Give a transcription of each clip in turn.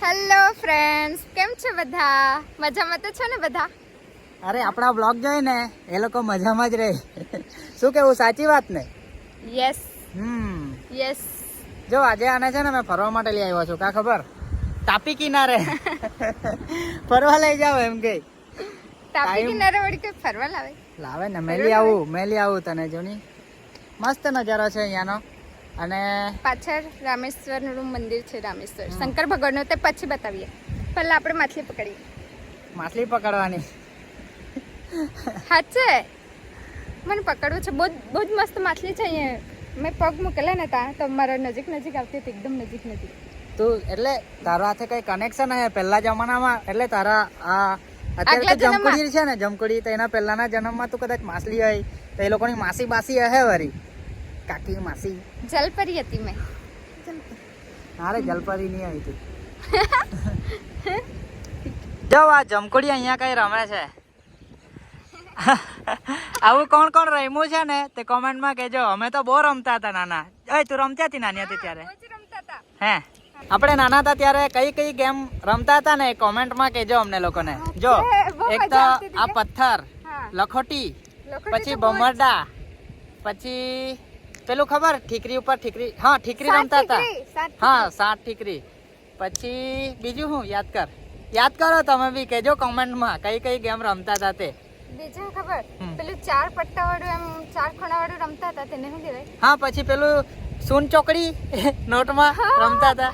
Hello friends કેમ છો બધા? મજામાં તો છો ને બધા? અરે આપણા બ્લોગ જોઈ ને એ લોકો મજામાં જ રહે. શું કેવું? સાચી વાત ને? યસ હમ. યસ જો આજે આને છે ને મેં ફરવા માટે લઈ આવ્યો છું કા ખબર? તાપી કિનારે. ફરવા લઈ જાવ એમ કે. તાપી કિનારે વળી કે ફરવા લાવે? લાવે ને મેલી આવું મેલી આવું તને જોની. મસ્ત નજારો છે અહીંયાનો. અને પાછળ રામેશ્વરનું મંદિર છે રામેશ્વર. શંકર ભગવાનનું તે પછી બતાવીએ. પહેલા આપણે માછલી પકડીએ. માછલી પકડવાની. સાચે મને પકડવું છે. બહુ બહુ જ મસ્ત માછલી છે અહીંયા. મેં પગ મૂકેલા ને ત્યાં તો મારા નજીક નજીક આવતી હતી એકદમ નજીક નજીક. તું એટલે તારા હાથે કઈ કનેક્શન હે પહેલા જમાનામાં? એટલે તારા આ અત્યારે તો જન્મમાં. છે ને જમકુડી તો એના પહેલાના જન્મમાં તું કદાચ માછલી હોય તો એ લોકોની માસી બાસી હે વરી. કાકી માસી. જલપરી હતી મેં. અરે જલપરી નહીં આવી તું જો આ જમકડી અહીંયા કઈ રમે છે? આવું કોણ કોણ રમ્યું છે ને તે કોમેન્ટમાં કહેજો. અમે તો બહુ રમતા હતા નાના. અય તું રમતી હતી નાની હતી ત્યારે? હતા. હે? આપણે નાના હતા ત્યારે કઈ કઈ ગેમ રમતા હતા ને કોમેન્ટમાં કહેજો અમને લોકોને. જો એક તો આ પથ્થર લખોટી પછી બમરડા પછી પેલું ખબર? ઠીકરી ઉપર ઠીકરી. હા ઠીકરી રમતા હતા. હા સાત ઠીકરી. પછી બીજું શું? યાદ કર. યાદ કરો તમે બી કહેજો કોમેન્ટમાં કઈ કઈ ગેમ રમતા હતા તે. બીજું ખબર? પેલું ચાર પટ્ટા વાળું એમ ચાર ખૂણા વાળું રમતા હતા તેને શું કહેવાય? હા પછી પેલું સૂન ચોકડી નોટમાં રમતા હતા.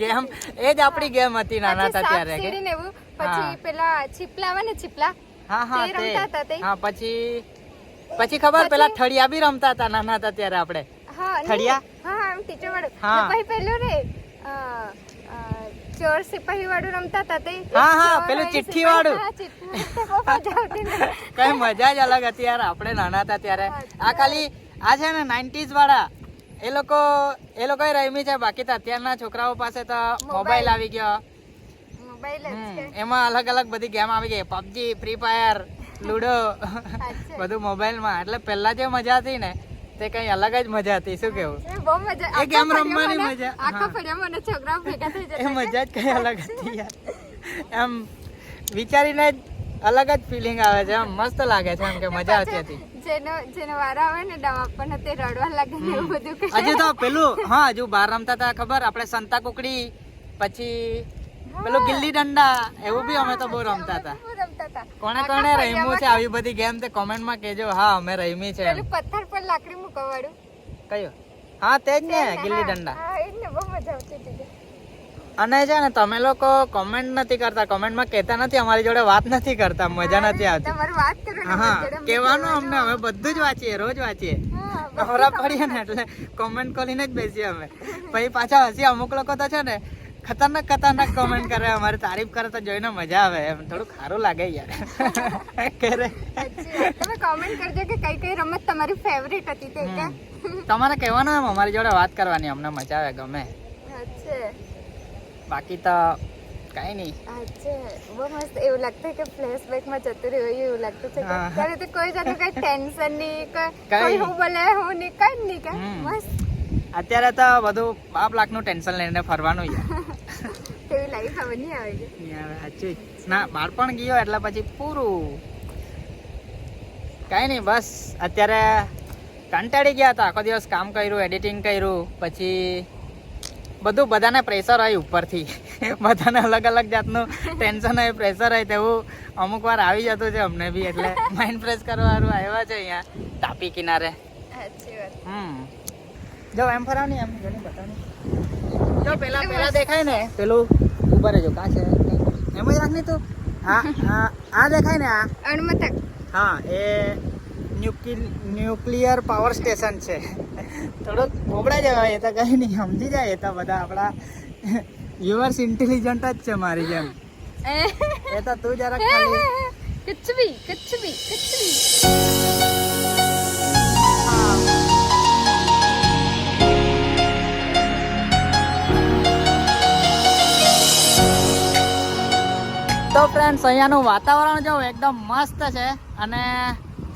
ગેમ એ જ આપણી ગેમ હતી નાના હતા ત્યારે. પછી પેલા છીપલા આવે ને છીપલા હા હા તે. રમતા હતા? તે. હા પછી પછી ખબર પેલા થળિયા બી રમતા હતા નાના હતા ત્યારે આપણે. હા નહીં. હા આમ ટીચર વાળું હા. ને પછી પેલું અ, ચોર સિપાહી વાળું રમતા હતા તે. હા, હા, પેલું ચિઠ્ઠી વાળું. કઈ મજા જ અલગ હતી યાર આપણે નાના હતા ત્યારે. આ ખાલી આ છે ને 90s વાળા એ લોકો એ લોકો રમી છે બાકી તો અત્યારના છોકરાઓ પાસે તો મોબાઈલ આવી ગયો. એમાં અલગ અલગ બધી ગેમ આવી ગઈ. PUBG free fire ludo. બધું મોબાઈલમાં. એટલે પહેલા જે મજા હતી ને તે કઈ અલગ જ મજા હતી. શું કેવું? બહુ મજા. એ ગેમ રમવાની મજા, આખા ફળિયામાં ને છોકરાઓ ભેગા થઈ એ મજા જ કઈ અલગ હતી યાર. એમ વિચારીને અલગ જ ફિલિંગ આવે છે. એમ મસ્ત લાગે છે એમ કે મજા આવતી હતી. જેનો જેનો વારો આવે ને દવા આપણને તે રડવા લાગે ને એવું બધું હજુ તો પેલું હા હજુ બહાર રમતા હતા ખબર? આપણે સંતા કુકડી પછી પેલું ગિલ્લી દંડા એવું બી અમે તો બહુ રમતા હતા. કોણે કોણે રમ્યું છે આવી બધી ગેમ તે કોમેન્ટમાં કહેજો. હા અમે રમી છે પેલું પથ્થર પર લાકડી મુકવાડું કયો? હા તે જ ને ગિલ્લી દંડા. હા એ ને બહુ મજા આવતી હતી અને છે ને તમે લોકો કોમેન્ટ નથી કરતા કોમેન્ટમાં કહેતા નથી અમારી જોડે વાત નથી કરતા મજા નથી આવતી. તમારે વાત કરો હા કેવાનું કહેવાનું અમને અમે બધું જ વાંચીએ રોજ વાંચીએ. ખરાબ પડીએ ને એટલે કોમેન્ટ કરીને જ બેસીએ અમે. પછી પાછા હસી અમુક લોકો તો છે ને ખતરનાક ખતરનાક કોમેન્ટ કરે અમારે તારીફ કરે તો જોઈને મજા આવે. એમ થોડું ખારું લાગે યાર. કરે તમે કોમેન્ટ કરજો કે કઈ કઈ રમત તમારી ફેવરેટ હતી તે કે? તમારે કહેવાનું એમ અમારી જોડે વાત કરવાની અમને મજા આવે ગમે. બાકી તો કઈ નહીં. બહુ મસ્ત એવું લાગતું કે ફ્લેશબેકમાં જતું રહ્યું એવું લાગતું છે. ત્યારે તો કોઈ જાતનું કઈ ટેન્શન નહીં કઈ. હું બોલે હું નહીં કઈ નહીં કઈ મસ્ત. અત્યારે તો બધું બાપ લાખનું ટેન્શન લઈને ફરવાનું યાર એવી લાઈફ હવે નહીં આવે છે યાર સાચું ના બાળપણ ગયો એટલે પછી પૂરું. કઈ નહીં બસ. અત્યારે કંટાળી ગયા હતા. આખો દિવસ કામ કર્યું એડિટિંગ કર્યું પછી બધું બધાને પ્રેશર હોય ઉપરથી. બધાને અલગ અલગ જાતનું ટેન્શન હોય પ્રેશર હોય તેવું અમુક વાર આવી જતું છે અમને બી એટલે માઇન્ડ ફ્રેશ કરવાનું આવ્યા છે અહીંયા તાપી કિનારે. હમ. જો એમ ફરાવ ને એમ ઘણી બતાવ જો પેલા પેલા દેખાય ને પેલું ઉપર રહેજો કાં છે? એમ જ રાખ ને તું? હા હા આ દેખાય ને આ? અણમતક. હા એ ન્યુક્લિયર પાવર સ્ટેશન છે. થોડોક ભોગડા જવાય એ તો કંઈ નહીં સમજી જાય એ તો બધા આપણા યુવર્સ ઇન્ટેલિજન્ટ જ છે મારી જેમ. એ તો તું જરાક ખાલી કચ્છ બી કચ્છ બી કચ્છ બી તો ફ્રેન્ડ્સ અહીંયાનું વાતાવરણ જો એકદમ મસ્ત છે અને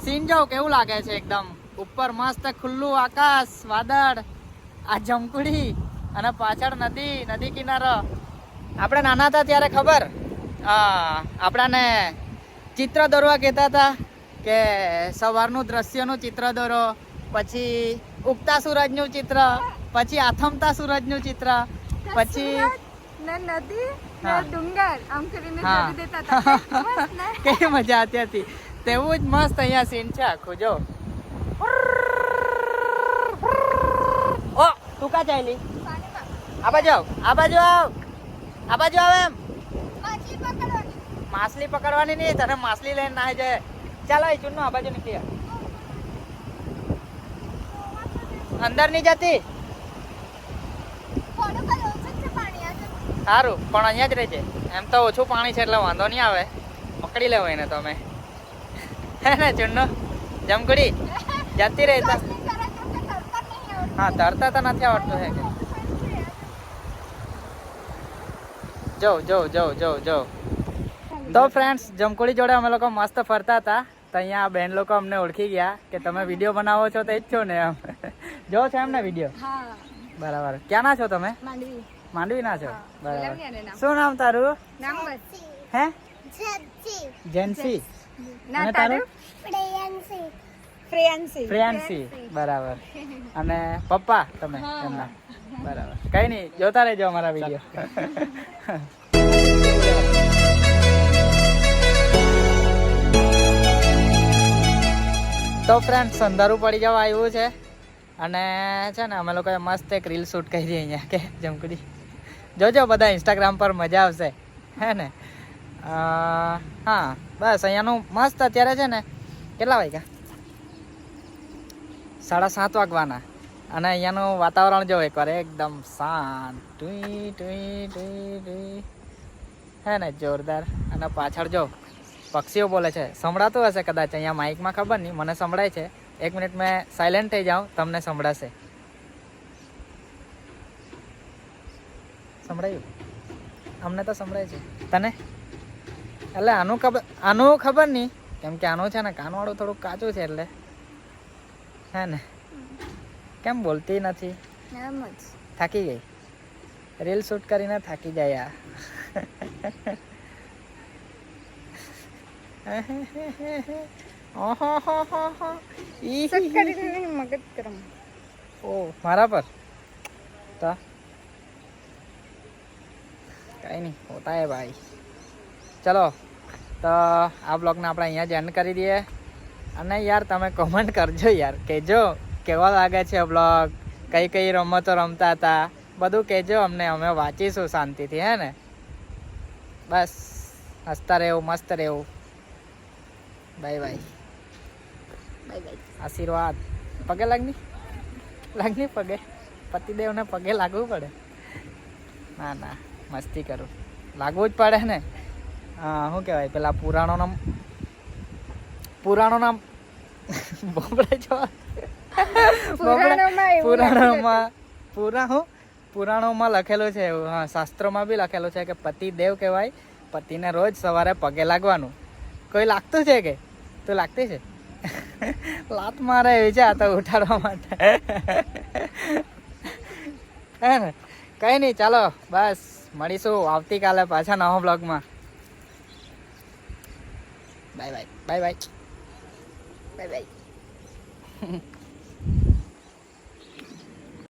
સીન જો કેવું લાગે છે એકદમ? ઉપર મસ્ત ખુલ્લું આકાશ, વાદળ, આ જમકુડી અને પાછળ નદી નદી કિનારો. આપણે નાના હતા ત્યારે ખબર? આપણાને ચિત્ર દોરવા કહેતા હતા કે સવારનું દ્રશ્યનું ચિત્ર દોરો, પછી ઉગતા સૂરજનું ચિત્ર, પછી આથમતા સૂરજનું ચિત્ર, પછી નદી. ડુંગર આમ કરીને. દેતા હતા. કેવી મજા હતી. તેવું જ મસ્ત અહીંયા સીન છે આખું જો. ઓ તું કા ચાલી. આ બાજુ આવ આ બાજુ આવ. આ બાજુ આવ એમ. માછલી પકડવાની. નહીં તને માછલી લઈને નાહી જાય. ચાલો એ ચૂનનો આ બાજુ નીકળી અંદર નહીં જતી થોડુંક જ ઓછું જ છે પાણી આજે. સારું પણ અહીંયા જ રહેજે એમ તો ઓછું પાણી છે એટલે વાંધો નહીં આવે. પકડી લેવો એને તમે હે ને ચૂનનો જમકડી? જતી રહે. હા તરતા તો નથી આવડતું હે કે. જો જો જો જો જો તો ફ્રેન્ડ્સ જમકોડી જોડે અમે લોકો મસ્ત ફરતા હતા. તો અહીંયા બેન લોકો અમને ઓળખી ગયા કે તમે વીડિયો બનાવો છો તો એ જ છો ને એમ. જો છો એમ ને વીડિયો બરાબર. ક્યાં ના છો તમે? માંડવી. માંડવી ના છો? બરાબર. શું નામ તારું? નામ હે? જેન્સી ના અને તારું? પ્રેયન્સી ફ્રેન્સી ફ્રેન્સી બરાબર. અને પપ્પા તમે એમના. બરાબર. કઈ નહીં જોતા રહેજો અમારા વીડિયો તો ફ્રેન્ડ સંધારું પડી જવા આવ્યું છે. અને છે ને અમે લોકોએ મસ્ત એક રીલ શૂટ કરી અહીંયા કે જમકડી. જોજો બધા ઇન્સ્ટાગ્રામ પર મજા આવશે. હે ને? હા, બસ, અહીંયાનું મસ્ત અત્યારે છે ને, કેટલા વાગ્યા? સાડા સાત વાગવાના. અને અહીંયાનું વાતાવરણ જો એકવાર એકદમ શાંત. ટુઈ ટુઈ ટુઈ હે ને, જોરદાર. અને પાછળ જો પક્ષીઓ બોલે છે. સંભળાતું હશે કદાચ, અહીંયા માઇકમાં ખબર નહીં. મને સંભળાય છે. એક મિનિટ મેં સાયલેન્ટ થઈ જાઉં, તમને સંભળાશે. સંભળાયું? અમને તો સંભળાય છે. તને? એટલે આનું ખબર આનું ખબર નહીં. કેમ કે આનું છે ને કાનવાળું થોડુંક કાચું છે એટલે. હે ને? કેમ બોલતી નથી? થાકી ગઈ? રીલ શૂટ કરીને થાકી જાય આ. મગજ કરમ ઓ મારા પર? તો? કઈ નહીં હોતા હે ભાઈ. ચલો તો આ બ્લોગને આપણે અહીંયા જ એન્ડ કરી દઈએ. અને યાર તમે કોમેન્ટ કરજો યાર. કહેજો કેવા લાગે છે બ્લોગ કઈ કઈ રમતો રમતા હતા? બધું કહેજો અમને અમે વાંચીશું શાંતિથી હે ને? બસ હસતા રહેવું મસ્ત રહેવું. બાય બાય બાય બાય આશીર્વાદ. પગે લાગની? લાગની પગે? પતિદેવને પગે લાગવું પડે? ના ના. મસ્તી કરું. લાગવું જ પડે ને? હા શું કહેવાય? પેલા પુરાણો નામ પુરાણો નામ બોબડે પુરાણોમાં પુરા હું? પુરાણોમાં લખેલું છે એવું. હા શાસ્ત્રોમાં બી લખેલું છે કે પતિ દેવ કહેવાય. પતિને રોજ સવારે પગે લાગવાનું. કોઈ લાગતું છે કે? તું લાગતી છે? લાત મારે એવી છે આ તો ઉઠાડવા માટે. હે ને? કઈ નહીં ચાલો બસ. મળીશું. આવતીકાલે પાછા નવા બ્લોગમાં. Bye bye bye bye bye bye